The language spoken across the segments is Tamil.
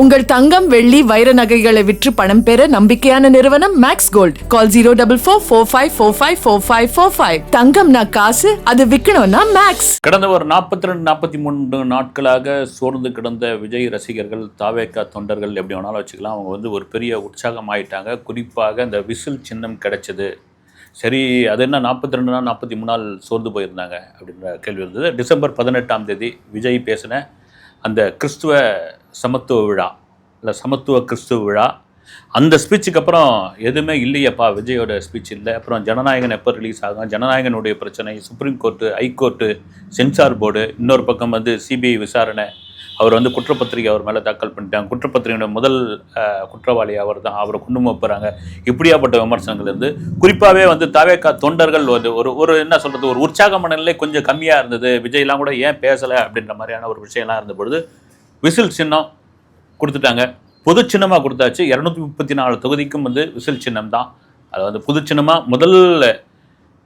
உங்கள் தங்கம் வெள்ளி வைர நகைகளை விற்று பணம் பெற நம்பிக்கையான நிறுவனம் Max Gold call zero double four four five four five four five four five தங்கம்னா காசு அது விற்கணும்னா மேக்ஸ் கடந்த ஒரு நாற்பத்தி ரெண்டு நாற்பத்தி மூன்று நாட்களாக சோர்ந்து கிடந்த விஜய் ரசிகர்கள் தாவேக்கா தொண்டர்கள் எப்படி வேணாலும் வச்சுக்கலாம். அவங்க வந்து ஒரு பெரிய உற்சாகம் ஆயிட்டாங்க. குறிப்பாக இந்த விசில் சின்னம் கிடைச்சது. சரி அது என்ன நாற்பத்தி ரெண்டு நாள் நாற்பத்தி மூணு நாள் சோர்ந்து போயிருந்தாங்க அப்படின்ற கேள்வி இருந்தது. டிசம்பர் பதினெட்டாம் தேதி விஜய் பேசின அந்த கிறிஸ்துவ சமத்துவ விழா இல்லை சமத்துவ கிறிஸ்துவ விழா. அந்த ஸ்பீச்சுக்கு அப்புறம் எதுவுமே இல்லையப்பா விஜயோட ஸ்பீச் இல்லை. அப்புறம் ஜனநாயகன் எப்போ ரிலீஸ் ஆகும்? ஜனநாயகனுடைய பிரச்சனை supreme court high court censor board இன்னொரு பக்கம் வந்து சிபிஐ விசாரணை. அவர் வந்து குற்றப்பத்திரிகை அவர் மேலே தாக்கல் பண்ணிட்டாங்க. குற்றப்பத்திரிகையோட முதல் குற்றவாளி அவர் தான் அவரை கொண்டு போகிறாங்க இப்படியாப்பட்ட விமர்சனங்கள் இருந்து குறிப்பாகவே வந்து தவேக்கா தொண்டர்கள் வந்து ஒரு ஒரு என்ன சொல்கிறது ஒரு உற்சாக மனநிலை கொஞ்சம் கம்மியாக இருந்தது. விஜய்லாம் கூட ஏன் பேசலை அப்படின்ற மாதிரியான ஒரு விஷயம்லாம் இருந்த பொழுது விசில் சின்னம் கொடுத்துட்டாங்க. பொது சின்னமாக கொடுத்தாச்சு. இரநூத்தி முப்பத்தி நாலு தொகுதிக்கும் வந்து விசில் சின்னம் தான். அது வந்து பொது சின்னமாக முதல்ல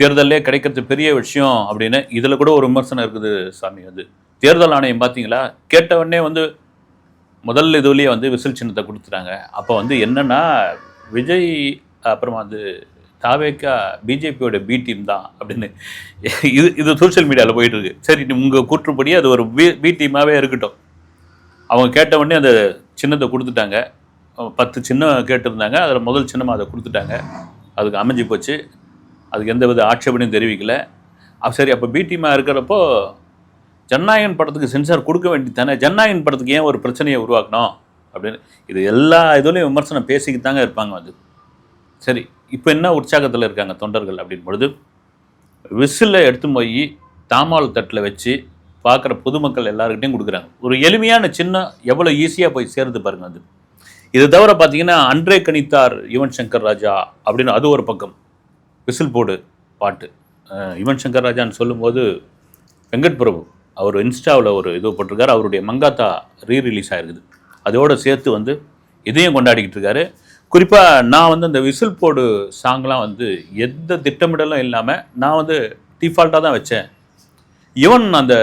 தேர்தலே கிடைக்கிறது பெரிய விஷயம் அப்படின்னு இதில் கூட ஒரு விமர்சனம் இருக்குது சாமி. வந்து தேர்தல் ஆணையம் பார்த்தீங்களா கேட்டவொடனே வந்து முதல் இதுலேயே வந்து விசில் சின்னத்தை கொடுத்துட்டாங்க. அப்போ வந்து என்னன்னா விஜய் அப்புறமா வந்து தாவேக்கா பிஜேபியோட பி டீம் தான் அப்படின்னு. இது இது சோஷியல் மீடியாவில் போயிட்டுருக்கு சரி உங்கள் கூற்றுப்படி அது ஒரு பி பி டீமாகவே இருக்கட்டும். அவங்க கேட்ட உடனே அந்த சின்னத்தை கொடுத்துட்டாங்க. பத்து சின்னம் கேட்டிருந்தாங்க. அதில் முதல் சின்னமாக அதை கொடுத்துட்டாங்க. அதுக்கு அமைஞ்சு போச்சு. அதுக்கு எந்த வித ஆட்சேபனையும் தெரிவிக்கல. அப்ப சரி அப்போ பிடிமா இருக்கிறப்போ ஜன்னாயன் படத்துக்கு சென்சார் கொடுக்க வேண்டியது தானே ஜன்னாயன் படத்துக்கு ஏன் ஒரு பிரச்சனையை உருவாக்கணும்? அப்படின்னு. இது எல்லா இதுலேயும் விமர்சனம் பேசிக்கிட்டு தாங்க இருப்பாங்க அது. சரி இப்போ என்ன உற்சாகத்தில் இருக்காங்க தொண்டர்கள் அப்படின் பொழுது விசிலை எடுத்து போய் தாமால் தட்டில் வச்சு பார்க்குற பொதுமக்கள் எல்லாருக்கிட்டையும் கொடுக்குறாங்க. ஒரு எளிமையான சின்ன எவ்வளோ ஈஸியாக போய் சேருது பாருங்கள் அது. இது தவிர பார்த்தீங்கன்னா அன்றே கணித்தார் யுவன் சங்கர் ராஜா அப்படின்னு அது ஒரு பக்கம். விசில் போடு பாட்டு. யுவன் சங்கர் ராஜான்னு சொல்லும்போது வெங்கட் பிரபு அவர் இன்ஸ்டாவில் ஒரு இது போட்டிருக்காரு அவருடைய மங்காத்தா ரீ ரிலீஸ் ஆயிருக்குது. அதோடு சேர்த்து வந்து இதையும் கொண்டாடிக்கிட்டு இருக்காரு. குறிப்பாக நான் வந்து அந்த விசில் போடு சாங்லாம் வந்து எந்த திட்டமிடலும் இல்லாமல் நான் வந்து டிஃபால்ட்டாக தான் வச்சேன். இவன் அந்த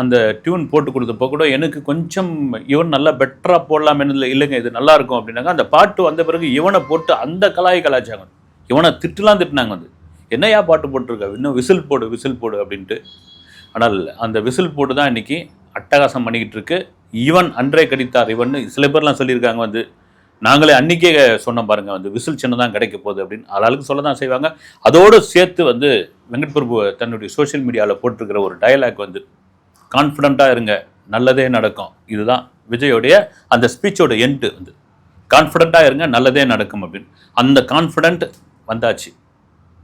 அந்த டியூன் போட்டு கொடுத்தப்போ கூட எனக்கு கொஞ்சம் இவன் நல்லா பெட்டராக போடலாம் இல்லை இல்லைங்க இது நல்லா இருக்கும் அப்படின்னாங்க. அந்த பாட்டு வந்த பிறகு இவனை போட்டு அந்த கலாய் கலாச்சாங்க இவனை திட்டுலாம் திட்டினாங்க வந்து என்னையா பாட்டு போட்டிருக்க? இன்னும் விசில் போடு விசில் போடு அப்படின்ட்டு. ஆனால் அந்த விசில் போட்டு தான் இன்றைக்கி அட்டகாசம் பண்ணிக்கிட்டு இருக்கு. இவன் அன்றே கடித்தார். இவன் சில பேர்லாம் சொல்லியிருக்காங்க வந்து நாங்களே அன்னைக்கே சொன்னோம் பாருங்கள் வந்து விசில் சின்னம் தான் கிடைக்க போகுது அப்படின்னு. ஆளாளுக்கு சொல்ல தான் செய்வாங்க. அதோடு சேர்த்து வந்து வெங்கட் பிரபு தன்னுடைய சோஷியல் மீடியாவில் போட்டிருக்கிற ஒரு டயலாக் வந்து கான்ஃபிடண்ட்டாக இருங்க நல்லதே நடக்கும். இதுதான் விஜயோடைய அந்த ஸ்பீச்சோட எண்டு வந்து. கான்ஃபிடண்ட்டாக இருங்க நல்லதே நடக்கும் அப்படின்னு. அந்த கான்ஃபிடண்ட் வந்தாச்சு.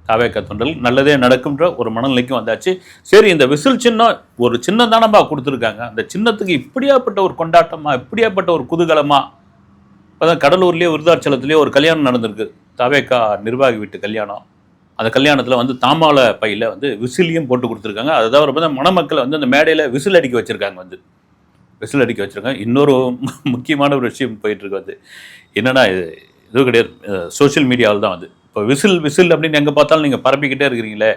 தாவேக்கா தொண்டர்கள் நல்லதே நடக்கும்ன்ற ஒரு மனநிலைக்கும் வந்தாச்சு. சரி இந்த விசில் சின்னம் ஒரு சின்னம் தானப்பா கொடுத்துருக்காங்க. அந்த சின்னத்துக்கு இப்படியாப்பட்ட ஒரு கொண்டாட்டமாக இப்படியாப்பட்ட ஒரு இப்போதான் கடலூர்லேயே விருதாச்சலத்துலேயே ஒரு கல்யாணம் நடந்திருக்கு. தாவேக்கா நிர்வாகி வீட்டு கல்யாணம். அந்த கல்யாணத்தில் வந்து தாமால பையில் வந்து விசிலையும் போட்டு கொடுத்துருக்காங்க. அதை தவிர பார்த்தா மணமக்களை வந்து அந்த மேடையில் விசில் அடிக்க வச்சுருக்காங்க வந்து. விசில் அடிக்க வச்சுருக்காங்க. இன்னொரு மு- முக்கியமான ஒரு விஷயம் போயிட்டுருக்கு வந்து. என்னென்னா இது இது கிடையாது. சோஷியல் மீடியாவில் தான் வந்து இப்போ விசில் விசில் அப்படின்னு எங்கே பார்த்தாலும் நீங்கள் பரப்பிக்கிட்டே இருக்கிறீங்களே.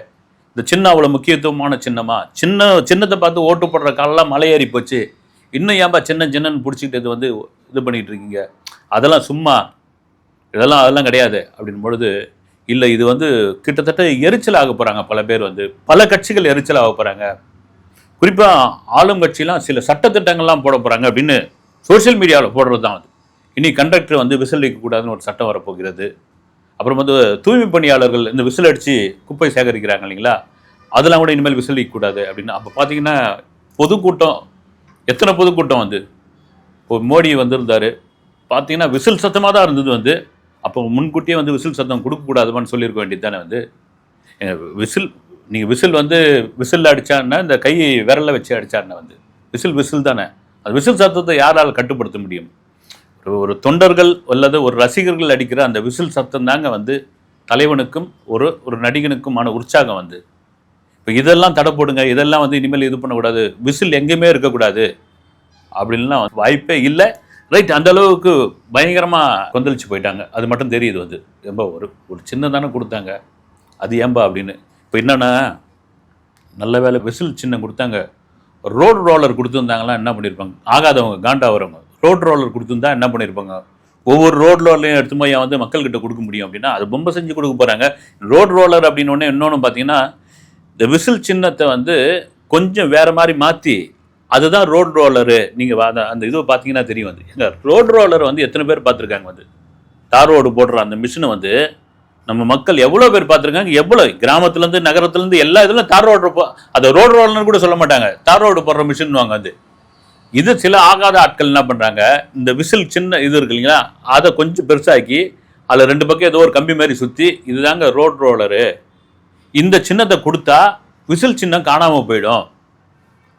இந்த சின்ன அவ்வளோ முக்கியத்துவமான சின்னமா? சின்ன சின்னத்தை பார்த்து ஓட்டு போடுற காலெல்லாம் மலையேறி போச்சு. இன்னும் ஏன்பா சின்ன சின்னன்னு பிடிச்சிக்கிட்டு வந்து இது பண்ணிகிட்டு இருக்கீங்க? அதெல்லாம் சும்மா இதெல்லாம் அதெல்லாம் கிடையாது அப்படின் பொழுது இல்லை இது வந்து கிட்டத்தட்ட எரிச்சல் ஆக போகிறாங்க பல பேர் வந்து பல கட்சிகள் எரிச்சல் ஆக போகிறாங்க குறிப்பாக ஆளும் கட்சிலாம் சில சட்டத்திட்டங்கள்லாம் போட போகிறாங்க அப்படின்னு சோஷியல் மீடியாவில் போடுறது தான் அது. இனி கண்டக்டர் வந்து விசில் அடிக்கக்கூடாதுன்னு ஒரு சட்டம் வரப்போகிறது. அப்புறம் வந்து தூய்மை பணியாளர்கள் இந்த விசில் அடித்து குப்பை சேகரிக்கிறாங்க இல்லைங்களா? அதெல்லாம் கூட இனிமேல் விசில் அடிக்கக்கூடாது அப்படின்னு. அப்போ பார்த்தீங்கன்னா பொதுக்கூட்டம் எத்தனை பொதுக்கூட்டம் வந்து? இப்போ மோடி வந்திருந்தார் பார்த்தீங்கன்னா விசில் சத்தமாக தான் இருந்தது வந்து. அப்போ முன்கூட்டியே வந்து விசில் சத்தம் கொடுக்கக்கூடாதுமான்னு சொல்லியிருக்க வேண்டியது தானே வந்து. விசில் நீங்கள் விசில் வந்து விசில் அடிச்சான்னா இந்த கை விரலில் வச்சு அடிச்சாருன்னா வந்து. விசில் விசில் தானே. அது விசில் சத்தத்தை யாரால் கட்டுப்படுத்த முடியும்? ஒரு ஒரு தொண்டர்கள் அல்லது ஒரு ரசிகர்கள் அடிக்கிற அந்த விசில் சத்தம் தாங்க வந்து தலைவனுக்கும் ஒரு ஒரு நடிகனுக்குமான உற்சாகம் வந்து. இப்போ இதெல்லாம் தடை போடுங்க இதெல்லாம் வந்து இனிமேல் இது பண்ணக்கூடாது விசில் எங்கேயுமே இருக்கக்கூடாது. அப்படின்லாம் வாய்ப்பே இல்லை. ரைட் அந்த அளவுக்கு பயங்கரமாக கொந்தளிச்சு போயிட்டாங்க. அது மட்டும் தெரியுது வந்து. ஏம்பா ஒரு ஒரு சின்ன தானே கொடுத்தாங்க. அது ஏம்பா அப்படின்னு. இப்போ என்னென்னா நல்ல வேலை விசில் சின்னம் கொடுத்தாங்க. ரோடு ரோலர் கொடுத்துருந்தாங்களாம் என்ன பண்ணியிருப்பாங்க ஆகாதவங்க காண்டாவறவங்க ரோடு ரோலர் கொடுத்துருந்தா என்ன பண்ணியிருப்பாங்க ஒவ்வொரு ரோட் ரோலரையும் எடுத்து போய் வந்து மக்கள்கிட்ட கொடுக்க முடியும் அப்படின்னா அது பொம்மை செஞ்சு கொடுக்க போகிறாங்க ரோட் ரோலர் அப்படின்னு ஒன்று இன்னொன்று பார்த்தீங்கன்னா இந்த விசில் சின்னத்தை வந்து கொஞ்சம் வேறு மாதிரி மாற்றி அதுதான் ரோட் ரோலரு நீங்கள் அந்த இது பார்த்தீங்கன்னா தெரியும் வந்து எங்க ரோட் ரோலர் வந்து எத்தனை பேர் பார்த்துருக்காங்க வந்து? தார் ரோடு போடுற அந்த மிஷினை வந்து நம்ம மக்கள் எவ்வளோ பேர் பார்த்துருக்காங்க எவ்வளோ? கிராமத்துலேருந்து நகரத்துலேருந்து எல்லா இதுலையும் தார் ரோடு போ அதை ரோடு ரோலர்னு கூட சொல்ல மாட்டாங்க. தார் ரோடு போடுற மிஷின் வாங்க அது இது சில ஆகாத ஆட்கள் என்ன பண்ணுறாங்க இந்த விசில் சின்ன இது இருக்கு இல்லைங்களா? அதை கொஞ்சம் பெருசாக்கி அதில் ரெண்டு பக்கம் ஏதோ ஒரு கம்பி மாதிரி சுற்றி இதுதாங்க ரோட் ரோலரு இந்த சின்னத்தை கொடுத்தா விசில் சின்னம் காணாமல் போயிடும்.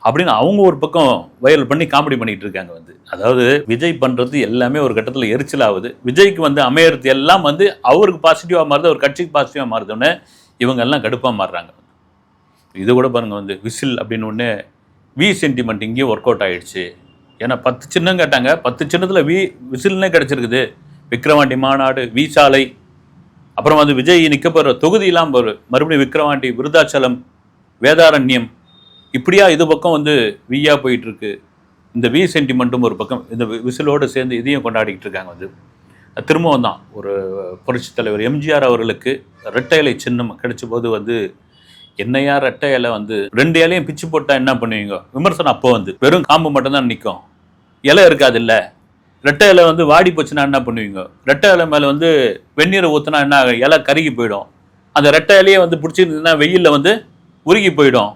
அப்படின்னு அவங்க ஒரு பக்கம் வைரல் பண்ணி காமெடி பண்ணிட்டு இருக்காங்க வந்து. அதாவது விஜய் பண்ணுறது எல்லாமே ஒரு கட்டத்தில் எரிச்சல் ஆகுது. விஜய்க்கு வந்து அமையறது எல்லாம் வந்து அவருக்கு பாசிட்டிவாக மாறுது அவர் கட்சிக்கு பாசிட்டிவாக மாறுதுன்னு இவங்க எல்லாம் கடுப்பாக மாறுறாங்க இது கூட பாருங்க வந்து விசில் அப்படின்னு ஒன்று வி சென்டிமெண்ட் இங்கேயும் ஒர்க் அவுட் ஆயிடுச்சு. ஏன்னா பத்து சின்னம் கேட்டாங்க. பத்து சின்னத்தில் வி விசில்னே கிடச்சிருக்குது. விக்ரவாண்டி மாநாடு வி சாலை அப்புறம் வந்து விஜய் நிற்க போகிற தொகுதியெல்லாம் மறுபடியும் விக்ரவாண்டி விருதாச்சலம் வேதாரண்யம் இப்படியா இது பக்கம் வந்து வியா போயிட்டு இருக்கு இந்த வி சென்டிமெண்ட்டும் ஒரு பக்கம் இந்த வி- விசிலோடு சேர்ந்து இதையும் கொண்டாடிக்கிட்டு இருக்காங்க வந்து. திரும்பவும் தான் ஒரு புரட்சித் தலைவர் எம்ஜிஆர் அவர்களுக்கு ரெட்டை இலை சின்னம் கிடைச்ச போது வந்து என்னையா ரெட்டை இலை வந்து ரெண்டு இலையும் பிச்சு போட்டால் என்ன பண்ணுவீங்க? விமர்சனம் அப்போ வந்து வெறும் காம்பு மட்டும்தான் நிற்கும் இலை இருக்காது இல்லை. ரெட்டை இலை வந்து வாடி போச்சுன்னா என்ன பண்ணுவீங்க? ரெட்டை இலை மேலே வந்து வெந்நீரை ஊற்றினா என்ன ஆகும்? இலை கருகி போயிடும். அந்த ரெட்டை இலையை வந்து பிடிச்சிருந்ததுன்னா வெயிலில் வந்து உருகி போயிடும்.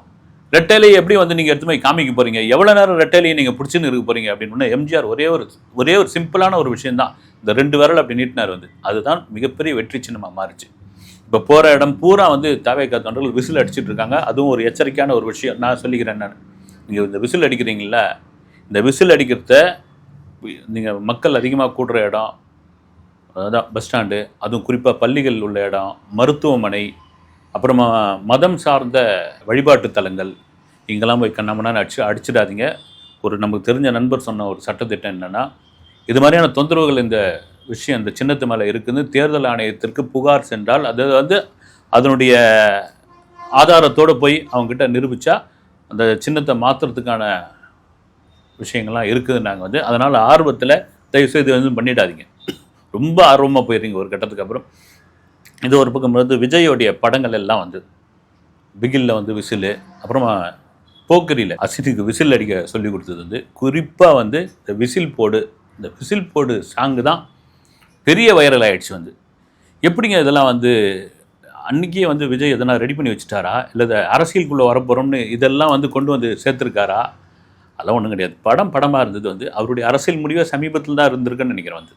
ரெட்டேலை எப்படி வந்து நீங்கள் எடுத்து போய் காமிக்க போகிறீங்க எவ்வளோ நேரம் ரெட்டேலையை நீங்கள் பிடிச்சின்னு இருக்க போறீங்க அப்படின்னு எம்ஜிஆர் ஒரே ஒரு ஒரே ஒரு சிம்பிளான ஒரு விஷயம் தான் இந்த ரெண்டு விரல் அப்படி நீட்டினார் வந்து. அதுதான் மிகப்பெரிய வெற்றி சின்னமாக மாறுச்சு. இப்போ போகிற இடம் பூரா வந்து தவேக்கா தொண்டர்கள் விசில் அடிச்சுட்டு இருக்காங்க. அதுவும் ஒரு எச்சரிக்கையான ஒரு விஷயம். நான் சொல்லிக்கிறேன் நான். நீங்கள் இந்த விசில் அடிக்கிறீங்கள இந்த விசில் அடிக்கிறத நீங்கள் மக்கள் அதிகமாக கூடுற இடம் அதான் பஸ் ஸ்டாண்டு அதுவும் குறிப்பாக பள்ளிகள் உள்ள இடம் மருத்துவமனை அப்புறமா மதம் சார்ந்த வழிபாட்டு தலங்கள். இங்கெல்லாம் போய் கண்ணாமண்ணா அடிச்சு அடிச்சிடாதீங்க. ஒரு நமக்கு தெரிஞ்ச நண்பர் சொன்ன ஒரு சட்டத்திட்டம் என்னென்னா இது மாதிரியான தொந்தரவுகள் இந்த விஷயம் இந்த சின்னத்து மேலே இருக்குதுன்னு தேர்தல் ஆணையத்திற்கு புகார் சென்றால் அது வந்து அதனுடைய ஆதாரத்தோடு போய் அவங்ககிட்ட நிரூபித்தா அந்த சின்னத்தை மாற்றுறதுக்கான விஷயங்கள்லாம் இருக்குது நாங்கள் வந்து. அதனால் ஆர்வத்தில் தயவுசெய்து வந்து பண்ணிடாதீங்க. ரொம்ப ஆர்வமாக போயிடுறீங்க ஒரு கட்டத்துக்கு அப்புறம். இது ஒரு பக்கம் வந்து விஜயோடைய படங்கள் எல்லாம் வந்து பிகிலில் வந்து விசிலு அப்புறமா போக்கரியில் அசினுக்கு விசில் அடிக்க சொல்லி கொடுத்தது வந்து குறிப்பாக வந்து இந்த விசில் போடு இந்த விசில் போடு சாங்கு தான் பெரிய வைரல் ஆகிடுச்சு வந்து. எப்படிங்க இதெல்லாம் வந்து அன்றைக்கே வந்து விஜய் எதனா ரெடி பண்ணி வச்சுட்டாரா? இல்லை அரசியலுக்குள்ளே வரப்போகிறோம்னு இதெல்லாம் வந்து கொண்டு வந்து சேர்த்துருக்காரா? அதெல்லாம் ஒன்றும் கிடையாது. படம் படமாக இருந்தது வந்து அவருடைய அரசியல் முடிவாக சமீபத்தில் தான் இருந்திருக்குன்னு நினைக்கிறேன் வந்து.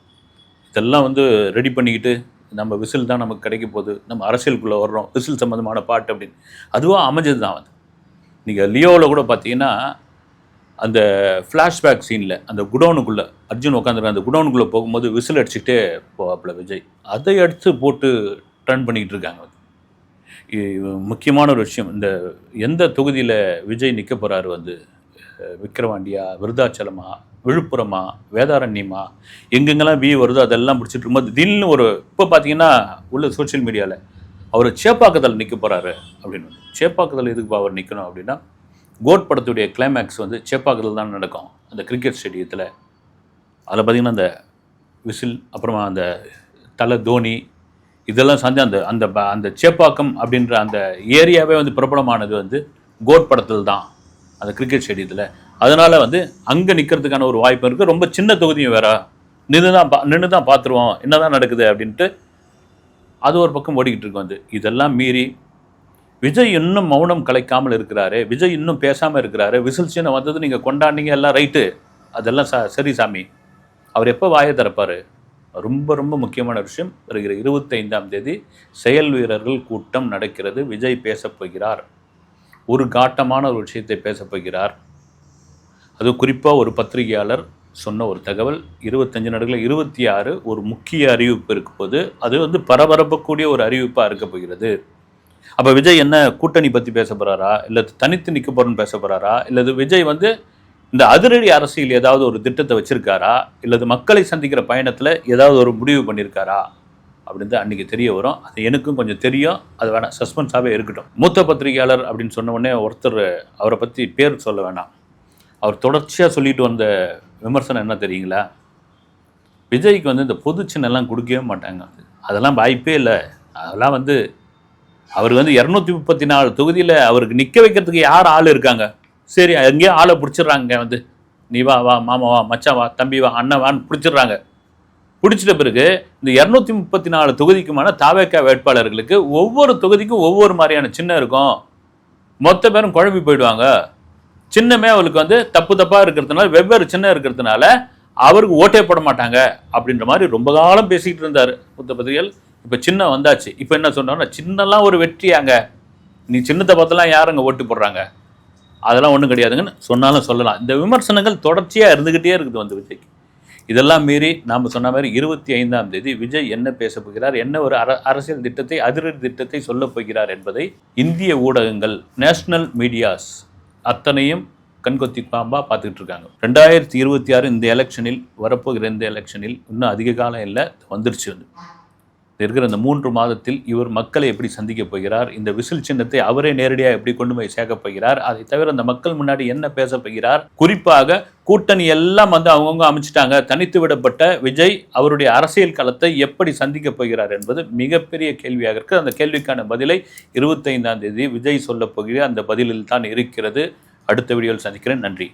இதெல்லாம் வந்து ரெடி பண்ணிக்கிட்டு நம்ம விசில் தான் நமக்கு கிடைக்க போகுது. நம்ம அரசியலுக்குள்ளே வர்றோம். விசில் சம்மந்தமான பாட்டு அப்படின்னு. அதுவாக அமைஞ்சது தான் வந்து நீங்கள் லியோவில் கூட பார்த்தீங்கன்னா அந்த ஃப்ளாஷ்பேக் சீனில் அந்த குடோனுக்குள்ளே அர்ஜுன் உட்காந்துருக்க அந்த குடோனுக்குள்ளே போகும்போது விசில் அடிச்சுக்கிட்டே போவாப்புல விஜய். அதை எடுத்து போட்டு டர்ன் பண்ணிக்கிட்டு இருக்காங்க வந்து. முக்கியமான ஒரு விஷயம். இந்த எந்த தொகுதியில் விஜய் நிற்க போகிறாரு வந்து விக்கிரவாண்டியா விருதாச்சலமா விழுப்புரமா வேதாரண்யமா எங்கெங்கெல்லாம் வி வருதோ அதெல்லாம் பிடிச்சிட்டு இருக்கும்போது திடீர்னு ஒரு இப்போ பார்த்தீங்கன்னா உள்ள சோஷியல் மீடியாவில் அவர் சேப்பாக்கத்தில் நிற்க போகிறாரு அப்படின்னு. சேப்பாக்கத்தில் எதுக்கு அவர் நிற்கணும் அப்படின்னா கோட் படத்துடைய கிளைமேக்ஸ் வந்து சேப்பாக்கத்தில் தான் நடக்கும். அந்த கிரிக்கெட் ஸ்டேடியத்தில் அதில் பார்த்தீங்கன்னா அந்த விசில் அப்புறமா அந்த தலை தோனி இதெல்லாம் சார்ந்து அந்த அந்த அந்த சேப்பாக்கம் அப்படின்ற அந்த ஏரியாவே வந்து பிரபலமானது வந்து கோட் படத்தில் தான். அந்த கிரிக்கெட் ஸ்டேடியத்தில் அதனால் வந்து அங்கே நிற்கிறதுக்கான ஒரு வாய்ப்பு இருக்குது ரொம்ப சின்ன தொகுதியும் வேற. நின்று தான் பா நின்று தான் பார்த்துருவோம். என்ன தான் நடக்குது அப்படின்ட்டு அது ஒரு பக்கம் ஓடிக்கிட்டு இருக்கு வந்து. இதெல்லாம் மீறி விஜய் இன்னும் மௌனம் கலைக்காமல் இருக்கிறாரு. விஜய் இன்னும் பேசாமல் இருக்கிறாரு. விசில் சின்ன வந்தது நீங்கள் கொண்டாடினீங்க எல்லாம் ரைட்டு. அதெல்லாம் ச சரி சாமி. அவர் எப்போ வாயை திறப்பார்? ரொம்ப ரொம்ப முக்கியமான விஷயம். வருகிற இருபத்தைந்தாம் தேதி செயல் வீரர்கள் கூட்டம் நடக்கிறது. விஜய் பேசப் போகிறார். ஒரு காட்டமான ஒரு விஷயத்தை பேசப் போகிறார். அது குறிப்பாக ஒரு பத்திரிகையாளர் சொன்ன ஒரு தகவல். இருபத்தஞ்சு நாடுகளில் இருபத்தி ஆறு ஒரு முக்கிய அறிவிப்பு இருக்கும்போது போது அது வந்து பரபரப்பக்கூடிய ஒரு அறிவிப்பாக இருக்க போகிறது. அப்போ விஜய் என்ன கூட்டணி பற்றி பேச போகிறாரா இல்லை தனித்து நிற்க போகிறோன்னு பேச போகிறாரா இல்லது விஜய் வந்து இந்த அதிரடி அரசியல் ஏதாவது ஒரு திட்டத்தை வச்சுருக்காரா? இல்லது மக்களை சந்திக்கிற பயணத்தில் ஏதாவது ஒரு முடிவு பண்ணியிருக்காரா அப்படின்னு தான் அன்றைக்கி தெரிய வரும். அது எனக்கும் கொஞ்சம் தெரியும். அது வேணாம். சஸ்பென்ஸாகவே இருக்கட்டும். மூத்த பத்திரிகையாளர் அப்படின்னு சொன்ன உடனே ஒருத்தர் அவரை பற்றி பேர் சொல்ல வேணாம். அவர் தொடர்ச்சியாக சொல்லிட்டு வந்த விமர்சனம் என்ன தெரியுங்களா? விஜய்க்கு வந்து இந்த பொது சின்னம்லாம் கொடுக்கவே மாட்டாங்க. அதெல்லாம் வாய்ப்பே இல்லை. அதெல்லாம் வந்து அவர் வந்து இரநூத்தி முப்பத்தி நாலு தொகுதியில் அவருக்கு நிற்க வைக்கிறதுக்கு யார் ஆள் இருக்காங்க? சரி எங்கேயோ ஆளை பிடிச்சிடுறாங்க. வந்து நீ வா வா மாமா வா மச்சான் வா தம்பி வா அண்ணன் வான்னு பிடிச்சிடுறாங்க. பிடிச்சிட்ட பிறகு இந்த இரநூத்தி முப்பத்தி நாலு தொகுதிக்குமான தாவேக்கா வேட்பாளர்களுக்கு ஒவ்வொரு தொகுதிக்கும் ஒவ்வொரு மாதிரியான சின்னம் இருக்கும். மொத்த பேரும் குழம்பி போயிடுவாங்க. சின்னமே அவளுக்கு வந்து தப்பு தப்பாக இருக்கிறதுனால வெவ்வேறு சின்னம் இருக்கிறதுனால அவருக்கு ஓட்டே போட மாட்டாங்க அப்படின்ற மாதிரி ரொம்ப காலம் பேசிக்கிட்டு இருந்தார் புத்த பத்திரிகைகள் இப்போ சின்னம் வந்தாச்சு. இப்போ என்ன சொன்னோம்னா சின்னலாம் ஒரு வெற்றியாங்க நீ சின்னத்தை பார்த்தெல்லாம் யாருங்க ஓட்டு போடுறாங்க? அதெல்லாம் ஒன்றும் கிடையாதுங்கன்னு சொன்னாலும் சொல்லலாம். இந்த விமர்சனங்கள் தொடர்ச்சியாக இருந்துக்கிட்டே இருக்குது வந்து விஜய்க்கு. இதெல்லாம் மீறி நாம் சொன்ன மாதிரி இருபத்தி ஐந்தாம் தேதி விஜய் என்ன பேச போகிறார் என்ன ஒரு அர அரசியல் திட்டத்தை அதிரடி திட்டத்தை சொல்லப் போகிறார் என்பதை இந்திய ஊடகங்கள் நேஷனல் மீடியாஸ் அத்தனையும் கண்கொத்தி பாம்பா பார்த்துக்கிட்டு இருக்காங்க. ரெண்டாயிரத்தி இருபத்தி ஆறு இந்த எலெக்ஷனில் வரப்போகிற இந்த எலெக்ஷனில் இன்னும் அதிக காலம் இல்லை வந்துருச்சு வந்து. இருக்கிற இந்த மூன்று மாதத்தில் இவர் மக்களை எப்படி சந்திக்க போகிறார் இந்த விசில் சின்னத்தை அவரே நேரடியாக எப்படி கொண்டு போய் சேர்க்கப் போகிறார் அதை தவிர அந்த மக்கள் முன்னாடி என்ன பேச போகிறார் குறிப்பாக கூட்டணி எல்லாம் வந்து அவங்கவுங்க அமைச்சிட்டாங்க தனித்து விடப்பட்ட விஜய் அவருடைய அரசியல் களத்தை எப்படி சந்திக்க போகிறார் என்பது மிகப்பெரிய கேள்வியாக இருக்கு. அந்த கேள்விக்கான பதிலை இருபத்தைந்தாம் தேதி விஜய் சொல்லப் போகிற அந்த பதிலில் தான் இருக்கிறது. அடுத்த வீடியோவில் சந்திக்கிறேன். நன்றி.